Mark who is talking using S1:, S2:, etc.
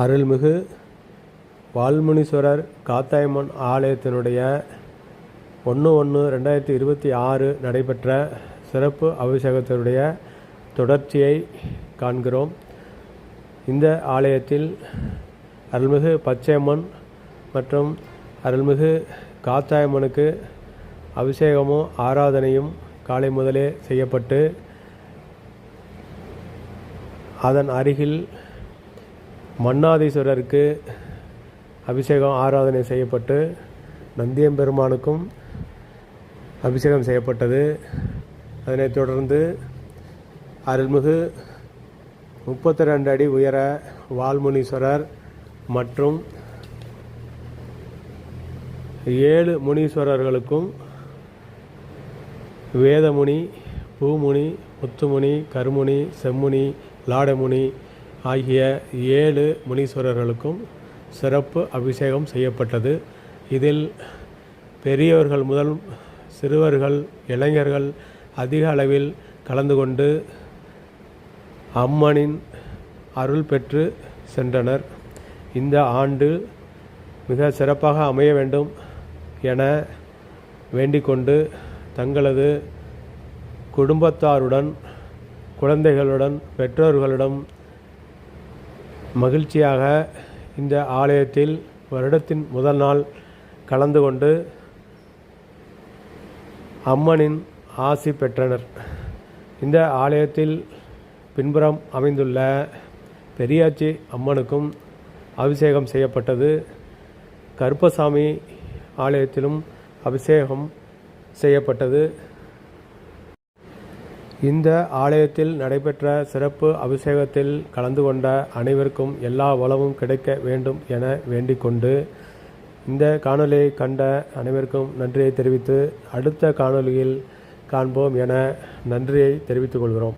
S1: அருள்மிகு வால்முனீஸ்வரர் காத்தாயம்மன் ஆலயத்தினுடைய ஒன்று ஒன்று ரெண்டாயிரத்தி இருபத்தி ஆறு நடைபெற்ற சிறப்பு அபிஷேகத்தினுடைய தொடர்ச்சியை காண்கிறோம். இந்த ஆலயத்தில் அருள்மிகு பச்சையம்மன் மற்றும் அருள்மிகு காத்தாயம்மனுக்கு அபிஷேகமும் ஆராதனையும் காலை முதலே செய்யப்பட்டு அதன் அருகில் மன்னாதீஸ்வரருக்கு அபிஷேகம் ஆராதனை செய்யப்பட்டு நந்தியம்பெருமானுக்கும் அபிஷேகம் செய்யப்பட்டது. அதனைத் தொடர்ந்து அருள்மிகு முப்பத்தி ரெண்டு அடி உயர வால்முனீஸ்வரர் மற்றும் ஏழு முனீஸ்வரர்களுக்கும் வேதமுனி பூமுனி முத்துமுனி கருமுனி செம்முனி லாடமுனி ஆகிய ஏழு முனீஸ்வரர்களுக்கும் சிறப்பு அபிஷேகம் செய்யப்பட்டது. இதில் பெரியவர்கள் முதல் சிறுவர்கள் இளைஞர்கள் அதிக அளவில் கலந்து கொண்டு அம்மனின் அருள் பெற்று சென்றனர். இந்த ஆண்டு மிக சிறப்பாக அமைய வேண்டும் என வேண்டிக்கொண்டு தங்களது குடும்பத்தாருடன் குழந்தைகளுடன் பெற்றோர்களுடன் மகிழ்ச்சியாக இந்த ஆலயத்தில் வருடத்தின் முதல் நாள் கலந்து கொண்டு அம்மனின் ஆசி பெற்றனர். இந்த ஆலயத்தில் பின்புறம் அமைந்துள்ள பெரியாச்சி அம்மனுக்கும் அபிஷேகம் செய்யப்பட்டது. கருப்பசாமி ஆலயத்திலும் அபிஷேகம் செய்யப்பட்டது. இந்த ஆலயத்தில் நடைபெற்ற சிறப்பு அபிஷேகத்தில் கலந்து கொண்ட அனைவருக்கும் எல்லா வளமும் கிடைக்க வேண்டும் என வேண்டிக்கொண்டு இந்த காணொலியை கண்ட அனைவருக்கும் நன்றியை தெரிவித்து அடுத்த காணொலியில் காண்போம் என நன்றியை தெரிவித்துக் கொள்கிறோம்.